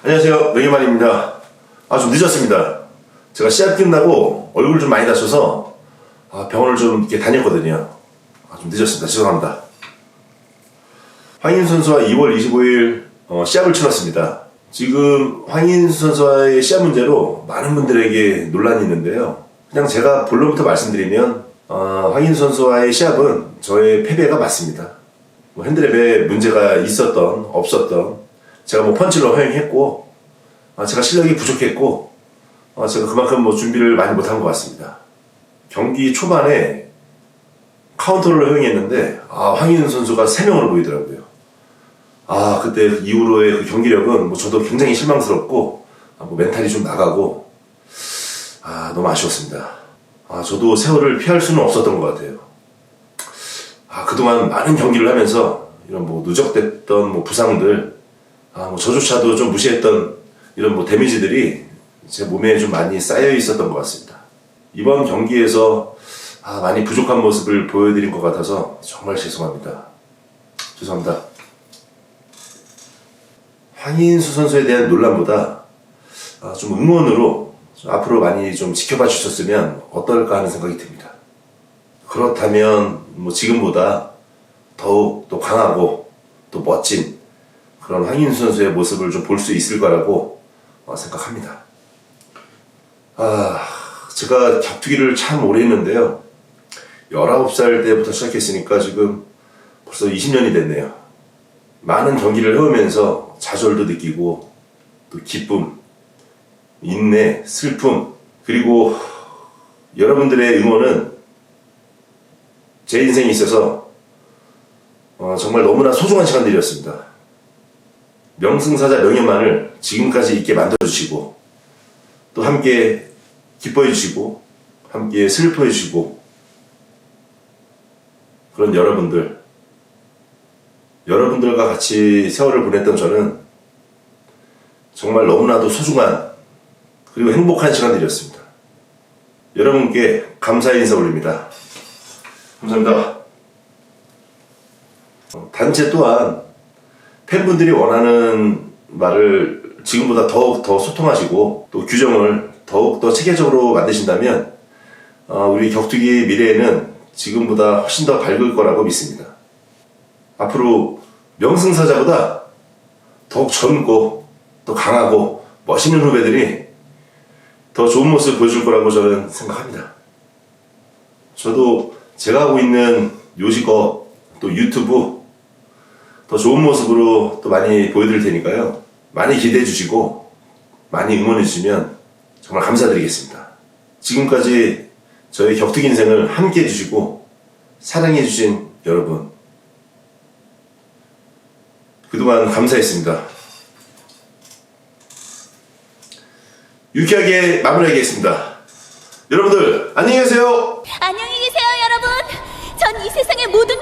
안녕하세요. 명예만입니다. 아, 좀 늦었습니다. 제가 시합 끝나고 얼굴 좀 많이 다쳐서 아, 병원을 좀 이렇게 다녔거든요. 아, 좀 늦었습니다. 죄송합니다. 황인 선수와 2월 25일 어, 시합을 치렀습니다. 지금 황인 선수와의 시합 문제로 많은 분들에게 논란이 있는데요. 그냥 제가 본론부터 말씀드리면 어, 황인 선수와의 시합은 저의 패배가 맞습니다. 뭐 핸드랩에 문제가 있었던 없었던 제가 뭐 펀치를 허용했고 아, 제가 실력이 부족했고 아, 제가 그만큼 뭐 준비를 많이 못한 것 같습니다. 경기 초반에 카운터를 허용했는데 아, 황인 선수가 3명으로 보이더라고요. 아 그때 이후로의 그 경기력은 뭐 저도 굉장히 실망스럽고 아, 뭐 멘탈이 좀 나가고 아 너무 아쉬웠습니다. 아 저도 세월을 피할 수는 없었던 것 같아요. 아 그동안 많은 경기를 하면서 이런 뭐 누적됐던 뭐 부상들 아 뭐 저조차도 좀 무시했던 이런 뭐 데미지들이 제 몸에 좀 많이 쌓여 있었던 것 같습니다. 이번 경기에서 아 많이 부족한 모습을 보여드린 것 같아서 정말 죄송합니다. 죄송합니다. 황인수 선수에 대한 논란보다 아, 좀 응원으로 좀 앞으로 많이 좀 지켜봐 주셨으면 어떨까 하는 생각이 듭니다. 그렇다면 뭐 지금보다 더욱 또 강하고 또 멋진 그런 황인수 선수의 모습을 좀 볼 수 있을 거라고 어, 생각합니다. 아, 제가 격투기를 참 오래 했는데요. 19살 때부터 시작했으니까 지금 벌써 20년이 됐네요. 많은 경기를 해오면서 좌절도 느끼고 또 기쁨, 인내, 슬픔 그리고 여러분들의 응원은 제 인생에 있어서 어, 정말 너무나 소중한 시간들이었습니다. 명승사자 명예만을 지금까지 있게 만들어주시고 또 함께 기뻐해 주시고 함께 슬퍼해 주시고 그런 여러분들 여러분들과 같이 세월을 보냈던 저는 정말 너무나도 소중한 그리고 행복한 시간들이었습니다. 여러분께 감사의 인사 올립니다. 감사합니다. 어, 단체 또한 팬분들이 원하는 말을 지금보다 더욱 더 소통하시고 또 규정을 더욱 더 체계적으로 만드신다면 어, 우리 격투기 미래에는 지금보다 훨씬 더 밝을 거라고 믿습니다. 앞으로 명승사자보다 더욱 젊고 또 강하고 멋있는 후배들이 더 좋은 모습 보여줄 거라고 저는 생각합니다. 저도 제가 하고 있는 요식업 또 유튜브 더 좋은 모습으로 또 많이 보여드릴 테니까요. 많이 기대해 주시고 많이 응원해 주시면 정말 감사드리겠습니다. 지금까지 저의 격투기 인생을 함께 해 주시고 사랑해 주신 여러분 그동안 감사했습니다. 유쾌하게 마무리하겠습니다. 여러분들 안녕히 계세요. 안녕히 계세요, 여러분. 전 이 세상의 모든